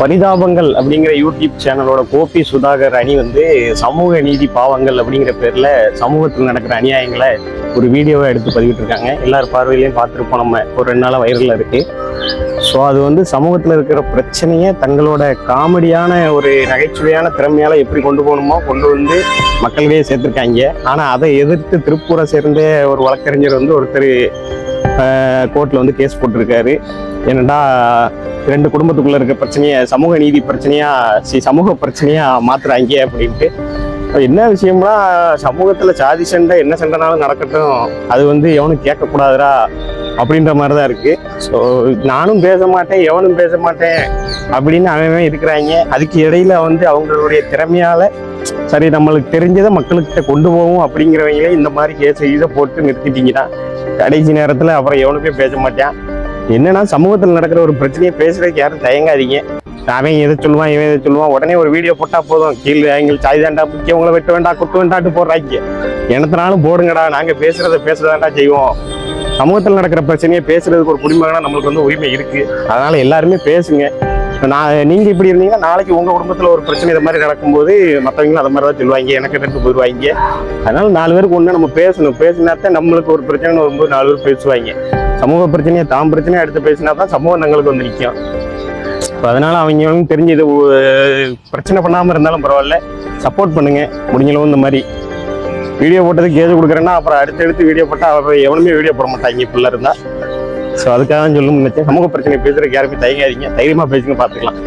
பரிதாபங்கள் அப்படிங்கிற யூடியூப் சேனலோட கோபி சுதாகர் அணி வந்து சமூக நீதி பாவங்கள் அப்படிங்கிற பேரில் சமூகத்தில் நடக்கிற அநியாயங்களை ஒரு வீடியோவை எடுத்து பதிவிட்டு இருக்காங்க எல்லார் பார்வையிலையும் பார்த்துருப்போம். நம்ம ஒரு ரெண்டு நாளாக வைரலில் இருக்குது ஸோ அது வந்து சமூகத்தில் இருக்கிற பிரச்சனையை தங்களோட காமெடியான ஒரு நகைச்சுவையான திறமையால் எப்படி கொண்டு போகணுமோ கொண்டு வந்து மக்களிடையே சேர்த்துருக்காங்க. ஆனால் அதை எதிர்த்து திருப்பூரை சேர்ந்த ஒரு வழக்கறிஞர் வந்து ஒருத்தர் கோர்ட்டில் வந்து கேஸ் போட்டிருக்காரு. என்னடா ரெண்டு குடும்பத்துக்குள்ள இருக்க பிரச்சனையை சமூக நீதி பிரச்சனையா சி சமூக பிரச்சனையா மாத்துறாங்க அப்படின்ட்டு. அது என்ன விஷயம்னா சமூகத்துல சாதி சண்டை என்ன சண்டைனாலும் நடக்கட்டும். அது வந்து எவனும் கேட்கக்கூடாதுடா அப்படின்ற மாதிரி தான் இருக்கு. ஸோ நானும் பேச மாட்டேன் எவனும் பேச மாட்டேன் அப்படின்னு அவன் இருக்கிறாங்க. அதுக்கு இடையில வந்து அவங்களுடைய திறமையால சரி நம்மளுக்கு தெரிஞ்சதை மக்களுக்கிட்ட கொண்டு போவோம் அப்படிங்கிறவங்களே இந்த மாதிரி கேஸ் இதை போட்டு நிறுத்திட்டீங்கன்னா கடைசி நேரத்தில் அப்புறம் எவனுமே பேச மாட்டேன். என்னன்னா சமூகத்தில் நடக்கிற ஒரு பிரச்சனையை பேசுறதுக்கு யாரும் தயங்காதீங்க. அவன் எதை சொல்லுவான் இவன் எதை சொல்லுவான் உடனே ஒரு வீடியோ போட்டா போதும். கீழே எங்களுக்கு சாய் தாண்டா முக்கியம் உங்களை வெட்ட வேண்டாம் கொட்டு வேண்டாட்டு போடுறாங்க எனத்தினாலும் போடுங்கடா நாங்க பேசுறத பேசுறதாண்டா செய்வோம். சமூகத்தில் நடக்கிற பிரச்சனையை பேசுறதுக்கு ஒரு குடிமகனா நம்மளுக்கு வந்து உரிமை இருக்கு. அதனால எல்லாருமே பேசுங்க. நான் நீங்க இப்படி இருந்தீங்கன்னா நாளைக்கு உங்க குடும்பத்துல ஒரு பிரச்சனை இது மாதிரி நடக்கும்போது மற்றவங்களும் அதை மாதிரி தான் சொல்லுவாங்க. எனக்கு எடுத்து போயிடுவாங்க. அதனால நாலு பேருக்கு ஒண்ணு நம்ம பேசணும். பேசினாத்தான் நம்மளுக்கு ஒரு பிரச்சனை வரும்போது நாலு பேர் பேசுவாங்க. சமூக பிரச்சனையை தான் பிரச்சனையை எடுத்து பேசினா தான் சமூகம் தங்களுக்கு வந்து நிற்கும் இப்போ அதனால் அவங்களும் தெரிஞ்சு இது பிரச்சனை பண்ணாம இருந்தாலும் பரவாயில்ல. சப்போர்ட் பண்ணுங்க. முடிஞ்சளவு இந்த மாதிரி. வீடியோ போட்டதுக்கு கேஸ் கொடுக்குறேன்னா அப்புறம் அடுத்தடுத்து வீடியோ போட்டால் அப்புறம் எவனுமே வீடியோ போட மாட்டாங்க இப்படிலாம் இருந்தா. ஸோ அதுக்காக தான் சொல்லணும் சமூக பிரச்சனை பேசுறதுக்கு யாருமே தயங்காதீங்க. தைரியமா பேசுங்க பார்த்துக்கலாம்